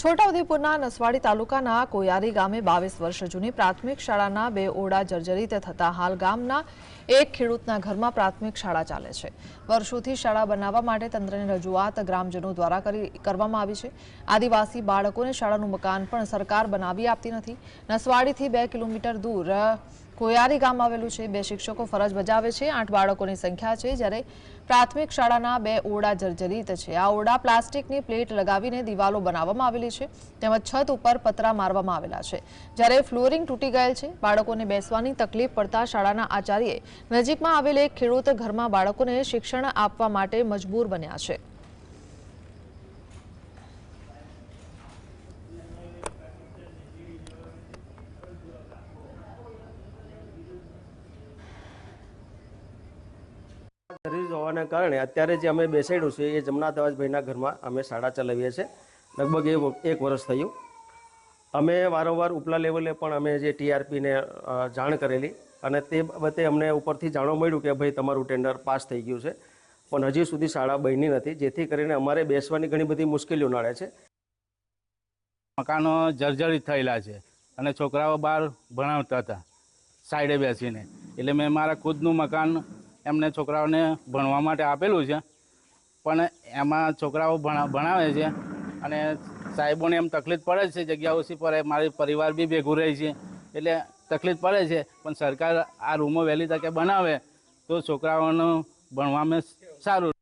છોટાઉદેપુરના નસવાડી તાલુકાના કોયારી ગામે બાવીસ વર્ષ જૂની પ્રાથમિક શાળાના બે ઓરડા જર્જરિત થતા હાલ ગામના એક ખેડૂતના ઘરમાં પ્રાથમિક શાળા ચાલે છે. વર્ષોથી શાળા બનાવવા માટે તંત્રની રજૂઆત ગ્રામજનો દ્વારા કરી કરવામાં આવી છે. આદિવાસી બાળકોને શાળાનું મકાન પણ સરકાર બનાવી આપતી નથી. નસવાડીથી બે કિલોમીટર દૂર કોયારી ગામ આવેલું છે. બે શિક્ષકો ફરજ બજાવે છે. આઠ બાળકોની સંખ્યા છે, જ્યારે પ્રાથમિક શાળાના બે ઓરડા જર્જરિત છે. આ ઓરડા પ્લાસ્ટિકની પ્લેટ લગાવીને દિવાલો બનાવવામાં આવેલી છે. તેમજ છત ઉપર પતરા મારવામાં આવેલા છે. જ્યારે ફ્લોરિંગ તૂટી ગયેલ છે, બાળકોને બેસવાની તકલીફ પડતા શાળાના આચાર્યએ નજીકમાં આવેલ એક ખેડૂત ઘરમાં બાળકોને શિક્ષણ આપવા માટે મજબૂર બન્યા છે. સર્વિસ હોવાના કારણે અત્યારે જે અમે બેસાડ્યું છે એ જમના ભાઈના ઘરમાં અમે શાળા ચલાવીએ છીએ. લગભગ એ એક વર્ષ થયું. અમે વારંવાર ઉપલા લેવલે પણ અમે જે ટીઆરપીને જાણ કરેલી અને તે બાબતે અમને ઉપરથી જાણવા મળ્યું કે ભાઈ તમારું ટેન્ડર પાસ થઈ ગયું છે. પણ હજી સુધી શાળા બની નથી, જેથી કરીને અમારે બેસવાની ઘણી બધી મુશ્કેલીઓ નડે છે. મકાનો જર્જરિત થયેલા છે અને છોકરાઓ બહાર ભણાવતા હતા, સાઈડે બેસીને. એટલે મેં મારા ખુદનું મકાન એમને છોકરાઓને ભણવા માટે આપેલું છે. પણ એમાં છોકરાઓ ભણા, ભણાવે છે અને સાહેબોને એમ તકલીફ પડે છે જગ્યા ઓછી પડે મારી પરિવાર બી ભેગું રહે છે. એટલે તકલીફ પડે છે, પણ સરકાર આ રૂમો વહેલી તકે બનાવે તો છોકરાઓનું ભણવામાં સારું